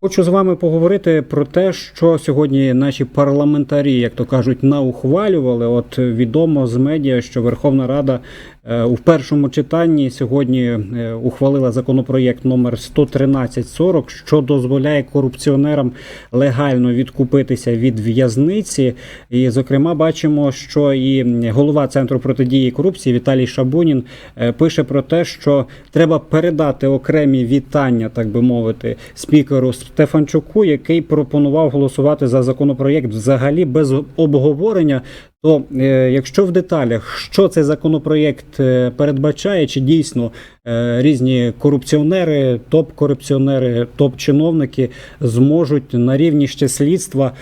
Хочу з вами поговорити про те, що сьогодні наші парламентарі, як то кажуть, наухвалювали. От відомо з медіа, що Верховна Рада у першому читанні сьогодні е, ухвалила законопроєкт номер 11340, що дозволяє корупціонерам легально відкупитися від в'язниці. І, зокрема, бачимо, що і голова центру протидії корупції Віталій Шабунін е, пише про те, що треба передати окремі вітання, так би мовити, спікеру Стефанчуку, який пропонував голосувати за законопроєкт взагалі без обговорення. То е, якщо в деталях, що цей законопроєкт е, передбачає, чи дійсно е, різні корупціонери, топ-корупціонери, топ-чиновники зможуть на рівні ще слідства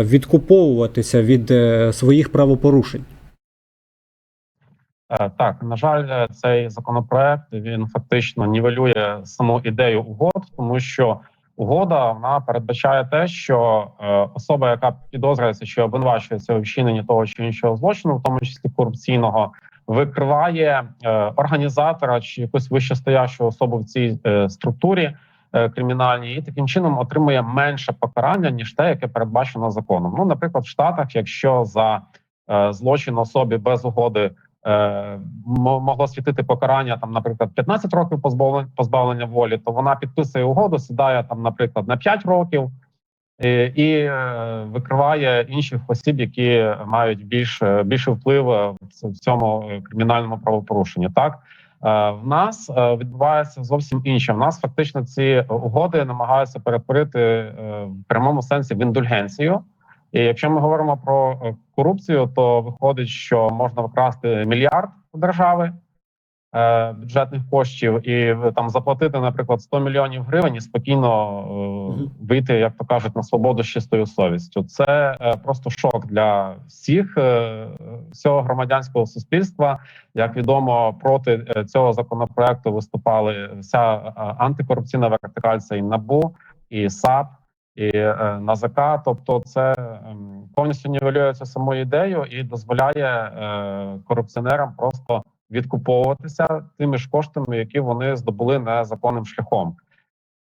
відкуповуватися від своїх правопорушень? Так, на жаль, цей законопроект він фактично нівелює саму ідею угод, тому що угода вона передбачає те, що е, особа, яка підозрюється чи обвинувачується у вчиненні того чи іншого злочину, в тому числі корупційного, викриває е, організатора чи якусь вищестоящу особу в цій е, структурі е, кримінальній, і таким чином отримує менше покарання ніж те, яке передбачено законом. Ну, наприклад, в Штатах, якщо за е, злочин особі без угоди могло світити покарання там, наприклад, 15 років позбавлення, позбавлення волі, то вона підписує угоду, сідає там, наприклад, на 5 років і, і е, викриває інших осіб, які мають більш більший вплив е, в цьому е, кримінальному правопорушенні. Так Е, в нас е, відбувається зовсім інше. В нас фактично ці угоди намагаються перетворити е, в прямому сенсі в індульгенцію. І якщо ми говоримо про е, корупцію, то виходить, що можна вкрасти мільярд у держави е, бюджетних коштів і там заплатити, наприклад, 100 мільйонів гривень і спокійно е, вийти, як то кажуть, на свободу з чистою совістю. Це е, просто шок для всіх е, всього громадянського суспільства. Як відомо, проти е, цього законопроекту виступали вся е, антикорупційна вертикаль, це і НАБУ, і САП, і е, НАЗК. Тобто, це ем, повністю нівелює цю саму ідею і дозволяє е, корупціонерам просто відкуповуватися тими ж коштами, які вони здобули незаконним шляхом.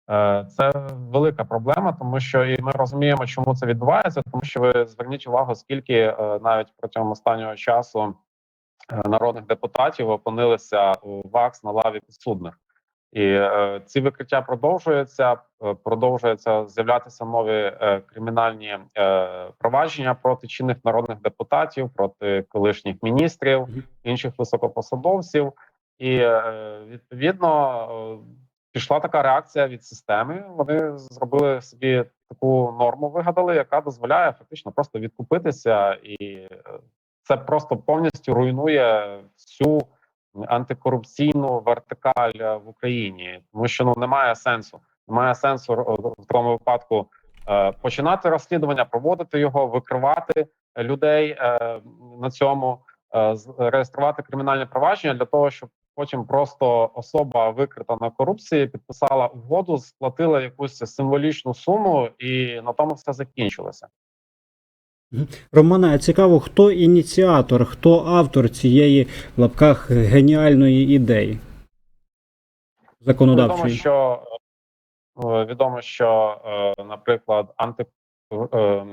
Е, Це велика проблема, тому що і ми розуміємо, чому це відбувається. Тому що ви зверніть увагу, скільки навіть протягом останнього часу народних депутатів опинилися у ВАКС на лаві підсудних. І е, ці викриття продовжуються. е, Продовжуються з'являтися нові е, кримінальні е, провадження проти чинних народних депутатів, проти колишніх міністрів, інших високопосадовців. І е, відповідно е, пішла така реакція від системи. Вони зробили собі таку норму, вигадали, яка дозволяє фактично просто відкупитися, і е, це просто повністю руйнує всю антикорупційну вертикаль е, в Україні, тому що ну немає сенсу. Немає сенсу в тому випадку е, починати розслідування, проводити його, викривати людей е, на цьому, е, реєструвати кримінальне провадження для того, щоб потім просто особа викрита на корупції підписала угоду, сплатила якусь символічну суму, і на тому все закінчилося. Романе, а цікаво, хто ініціатор, хто автор цієї в лапках геніальної ідеї Відомо, законодавчої? що е, відомо, що, е, наприклад, анти е,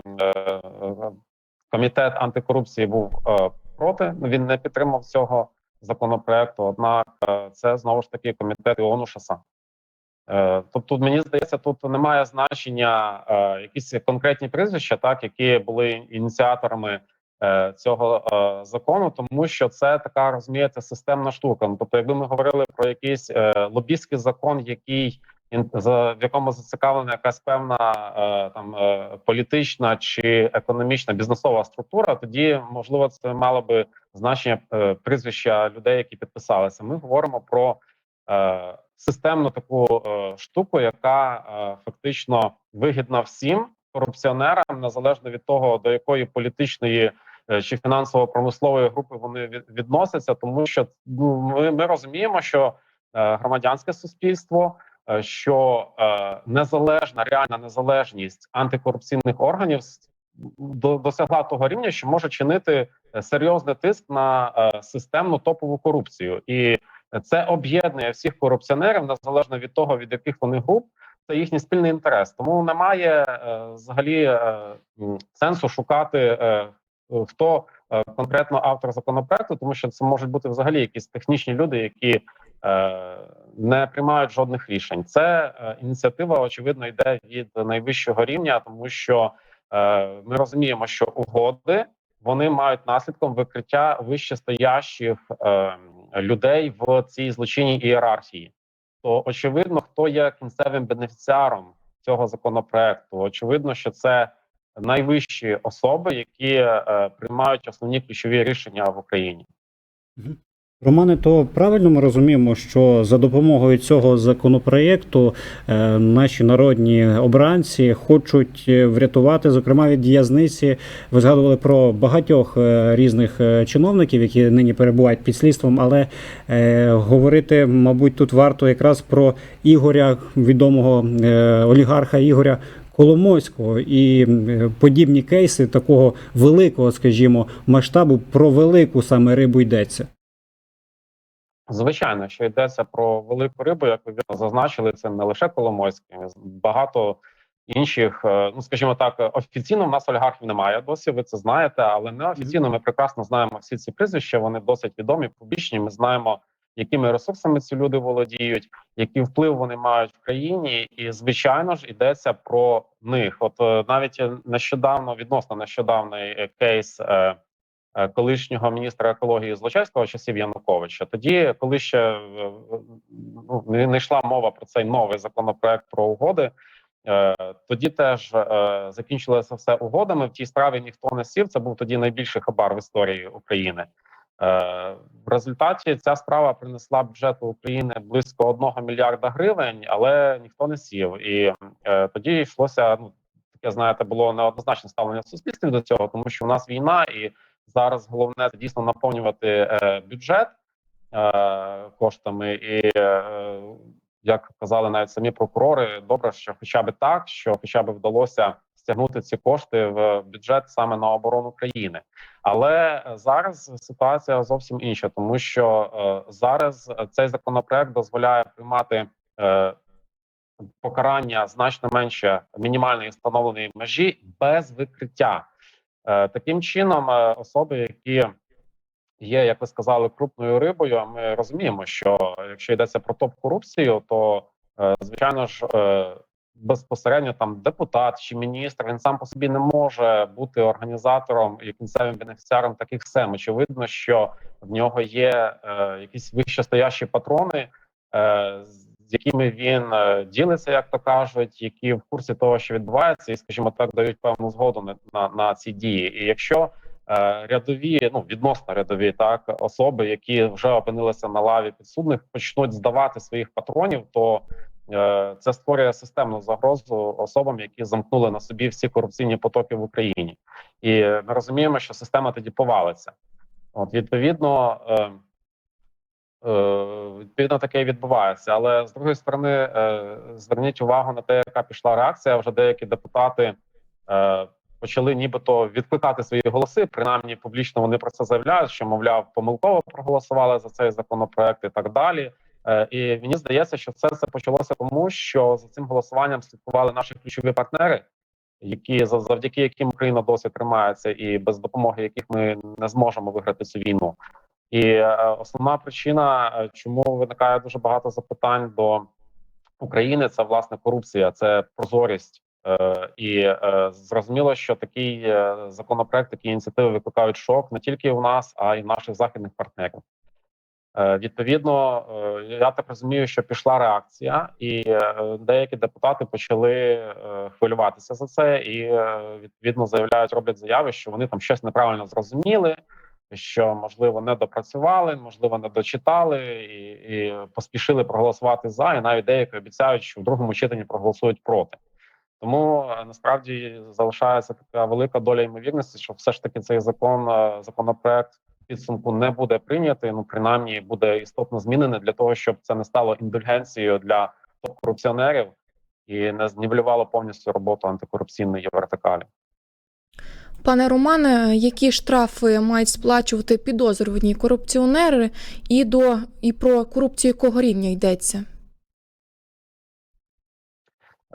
комітет антикорупції був проти. Він не підтримав цього законопроекту. Однак, це знову ж таки комітет Іону Шаса. Е, Тобто, мені здається, тут немає значення е, якісь конкретні прізвища, так які були ініціаторами е, цього закону, тому що це така розумієте системна штука. Ну, Тобто, якби ми говорили про якийсь лобістський закон, який за в якому зацікавлена якась певна там політична чи економічна бізнесова структура, тоді можливо це мало би значення прізвища людей, які підписалися. Ми говоримо про системну таку е, штуку, яка е, фактично вигідна всім корупціонерам, незалежно від того, до якої політичної е, чи фінансово-промислової групи вони від- відносяться, тому що ну, ми, ми розуміємо, що е, громадянське суспільство, е, що е, незалежна реальна незалежність антикорупційних органів до- досягла того рівня, що може чинити е, серйозний тиск на е, системну топову корупцію, і це об'єднує всіх корупціонерів незалежно від того, від яких вони груп. це їхній спільний інтерес. Тому немає е, взагалі е, сенсу шукати е, хто конкретно автор законопроекту, тому що це можуть бути взагалі якісь технічні люди, які не приймають жодних рішень. Це ініціатива, очевидно, йде від найвищого рівня, тому що ми розуміємо, що угоди вони мають наслідком викриття вищестоящих людей в цій злочинній ієрархії. То очевидно, хто є кінцевим бенефіціаром цього законопроекту. Очевидно, що це найвищі особи, які е, приймають основні ключові рішення в Україні. Романе, то правильно ми розуміємо, що за допомогою цього законопроєкту е, наші народні обранці хочуть е, врятувати, зокрема від в'язниці. Ви згадували про багатьох е, різних чиновників, які нині перебувають під слідством, але говорити, мабуть, тут варто якраз про Ігоря, відомого олігарха Ігоря. Коломойського і подібні кейси такого великого, скажімо, масштабу про велику саме рибу йдеться. Звичайно, що йдеться про велику рибу, як ви вірно зазначили, це не лише Коломойський, багато інших. е, Ну скажімо так, офіційно в нас олігархів немає досі. Ви це знаєте, але неофіційно ми прекрасно знаємо всі ці прізвища. Вони досить відомі, публічні. Ми знаємо, якими ресурсами ці люди володіють, який вплив вони мають в країні, і звичайно ж йдеться про них. От е, навіть нещодавно, відносно нещодавний е, кейс. е, колишнього міністра екології Злочевського часів Януковича. Тоді, коли ще е, ну, не йшла мова про цей новий законопроект про угоди, е, тоді теж е, закінчилося все угодами. В тій справі ніхто не сів. Це був тоді найбільший хабар в історії України. Е, В результаті ця справа принесла бюджету України близько одного мільярда гривень, але ніхто не сів. І е, тоді йшлося ну таке, знаєте, було неоднозначне ставлення в суспільстві до цього, тому що у нас війна і зараз головне дійсно наповнювати е, бюджет е, коштами, і е, як казали навіть самі прокурори, добре, що хоча б так, що хоча б вдалося стягнути ці кошти в бюджет саме на оборону країни. Але зараз ситуація зовсім інша, тому що е, зараз цей законопроект дозволяє приймати. Е, Покарання значно менше мінімальної встановленої межі без викриття. Е, Таким чином, е, особи, які є, як ви сказали, крупною рибою. а Ми розуміємо, що якщо йдеться про топ корупцію, то е, звичайно ж безпосередньо там депутат чи міністр він сам по собі не може бути організатором і кінцевим бенефіціаром таких схем. Очевидно, що в нього є якісь вищестоящі патрони. Е, з якими він е, ділиться, як то кажуть, які в курсі того, що відбувається, і, скажімо так, дають певну згоду на, на, на ці дії. І якщо е, рядові, ну відносно рядові, так особи, які вже опинилися на лаві підсудних, почнуть здавати своїх патронів, то е, це створює системну загрозу особам, які замкнули на собі всі корупційні потоки в Україні, і ми розуміємо, що система тоді повалиться. От відповідно. Е, Відповідно, таке відбувається. Але з другої сторони, е, зверніть увагу на те, яка пішла реакція. Вже деякі депутати е, почали нібито відкликати свої голоси. Принаймні, публічно вони про це заявляють, що мовляв, помилково проголосували за цей законопроект і так далі. Е, І мені здається, що все це почалося тому, що за цим голосуванням слідкували наші ключові партнери, які за- завдяки яким Україна досі тримається, і без допомоги яких ми не зможемо виграти цю війну. І е, основна причина, е, чому виникає дуже багато запитань до України, це власне корупція, це прозорість. Е, і зрозуміло, що такий законопроект, такі ініціативи викликають шок не тільки у нас, а й в наших західних партнерів. Відповідно, я так розумію, що пішла реакція, і деякі депутати почали хвилюватися за це, і відповідно заявляють, роблять заяви, що вони там щось неправильно зрозуміли що можливо не допрацювали, можливо, не дочитали і, і поспішили проголосувати за, і навіть деякі обіцяють, що в другому читанні проголосують проти. Тому е, насправді залишається така велика доля ймовірності, що все ж таки цей закон, е, законопроект підсумку не буде прийнятий. Ну принаймні буде істотно змінений для того, щоб це не стало індульгенцією для топ-корупціонерів і не знівелювало повністю роботу антикорупційної вертикалі. Пане Романе, які штрафи мають сплачувати підозрювані корупціонери, і до і про корупцію якого рівня йдеться?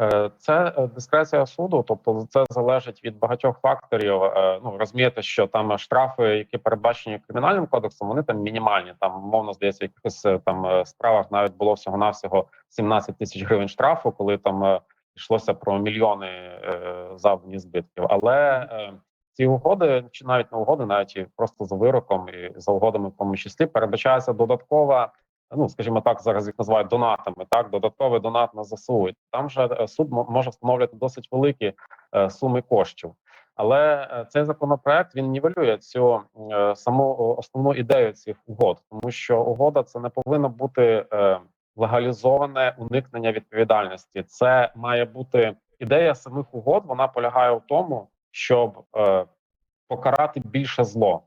Е, Це дискреція суду, тобто це залежить від багатьох факторів. Е, Ну розумієте, що там штрафи, які передбачені кримінальним кодексом, вони там мінімальні. Там мовно здається, в якихось е, там справах навіть було всього навсього 17 тисяч гривень штрафу, коли там йшлося про мільйони завдані збитків. Але ці угоди, чи навіть не угоди, навіть і просто за вироком і за угодами, в тому числі, передбачається додаткова. Ну, скажімо так, зараз їх називають донатами. Так, додатковий донат на ЗСУ. Там же е, суд може встановлювати досить великі е, суми коштів. Але е, цей законопроект він нівелює цю е, саму основну ідею цих угод, тому що угода це не повинно бути е, легалізоване уникнення відповідальності. Це має бути ідея самих угод. Вона полягає в тому, щоб е, покарати більше зло.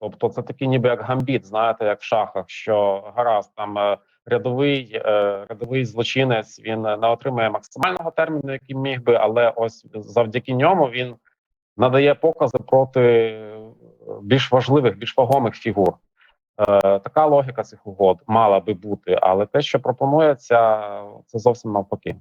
Тобто, це такий, ніби як гамбіт, знаєте, як в шахах, що гаразд там е, рядовий е, рядовий злочинець він не отримує максимального терміну, який міг би, але ось завдяки ньому він надає покази проти е, більш важливих, більш вагомих фігур. Е, така логіка цих угод мала би бути, але те, що пропонується, це зовсім навпаки.